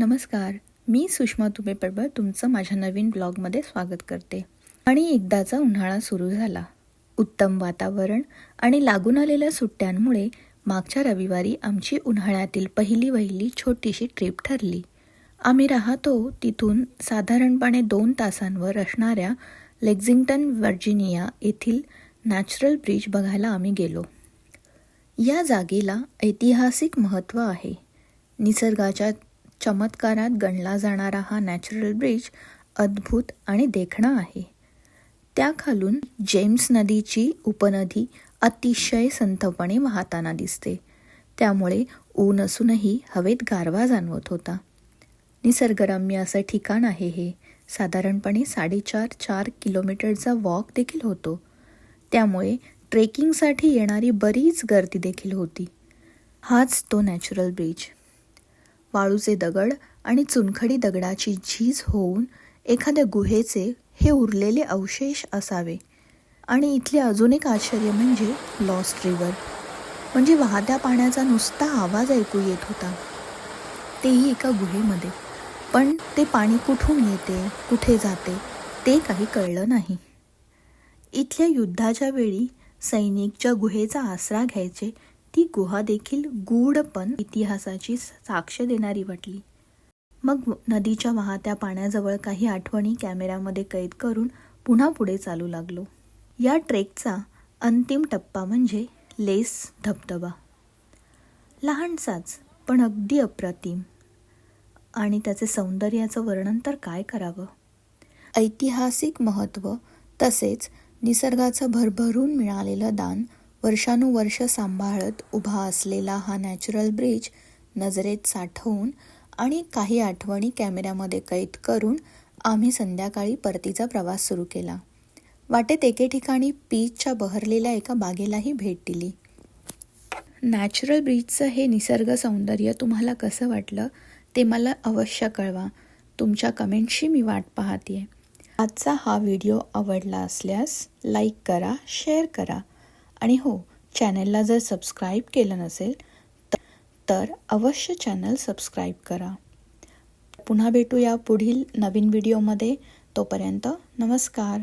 नमस्कार मी सुषमा तुबे पडबळ तुमचं माझ्या नवीन ब्लॉगमध्ये स्वागत करते. आणि एकदाचा उन्हाळा सुरू झाला. उत्तम वातावरण आणि लागून आलेल्या सुट्ट्यांमुळे मागच्या रविवारी आमची उन्हाळ्यातील पहिली वहिली छोटीशी ट्रिप ठरली. आम्ही राहतो तिथून साधारणपणे दोन तासांवर असणाऱ्या लेक्झिंग्टन व्हर्जिनिया येथील नॅचरल ब्रिज बघायला आम्ही गेलो. या जागेला ऐतिहासिक महत्त्व आहे. निसर्गाच्या चमत्कारात गणला जाणारा हा नॅचरल ब्रिज अद्भुत आणि देखणा आहे. त्याखालून जेम्स नदीची उपनदी अतिशय संथपणे वाहताना दिसते. त्यामुळे ऊन असूनही हवेत गारवा जाणवत होता. निसर्गरम्य असं ठिकाण आहे हे. साधारणपणे साडेचार चार किलोमीटरचा वॉक देखील होतो. त्यामुळे ट्रेकिंगसाठी येणारी बरीच गर्दी देखील होती. हाच तो नॅचरल ब्रिज वाळूचे दगड आणि चुनखडी दगडाची झीज होऊन एखाद्या गुहेचे हे उरलेले अवशेष असावे. आणि इथले अजून एक आश्चर्य म्हणजे लॉस्ट रिव्हर म्हणजे वाहत्या पाण्याचा नुसता आवाज ऐकू येत होता. तेही एका गुहेमध्ये. पण ते पाणी कुठून येते कुठे जाते ते काही कळलं नाही. इथल्या युद्धाच्या वेळी सैनिक ज्या गुहेचा आसरा घ्यायचे ती गुहा देखील गूढपण इतिहासाची साक्ष देणारी वाटली. मग नदीच्या वाहत्या पाण्याजवळ काही आठवणी कॅमेऱ्यामध्ये कैद करून पुन्हा पुढे चालू लागलो. या ट्रेकचा अंतिम टप्पा म्हणजे लेस धबधबा. लहानसाच पण अगदी अप्रतिम. आणि त्याचे सौंदर्याचं वर्णन तर काय करावं? ऐतिहासिक महत्त्व तसेच निसर्गाचं भरभरून मिळालेलं दान वर्षानुवर्ष सांभाळत उभा असलेला हा नॅचरल ब्रिज नजरेत साठवून आणि काही आठवणी कॅमेऱ्यामध्ये कैद करून आम्ही संध्याकाळी परतीचा प्रवास सुरू केला. वाटेत एके ठिकाणी पीचच्या बहरलेल्या एका बागेलाही भेट दिली. नॅचरल ब्रिजचं हे निसर्ग सौंदर्य तुम्हाला कसं वाटलं ते मला अवश्य कळवा. तुमच्या कमेंटशी मी वाट पाहते आजचा हा व्हिडिओ आवडला असल्यास लाईक करा शेअर करा. आणि हो चॅनलला जर सबस्क्राईब केलं नसेल तर अवश्य चॅनल सबस्क्राईब करा. पुन्हा भेटूया पुढील नवीन व्हिडिओमध्ये तोपर्यंत नमस्कार.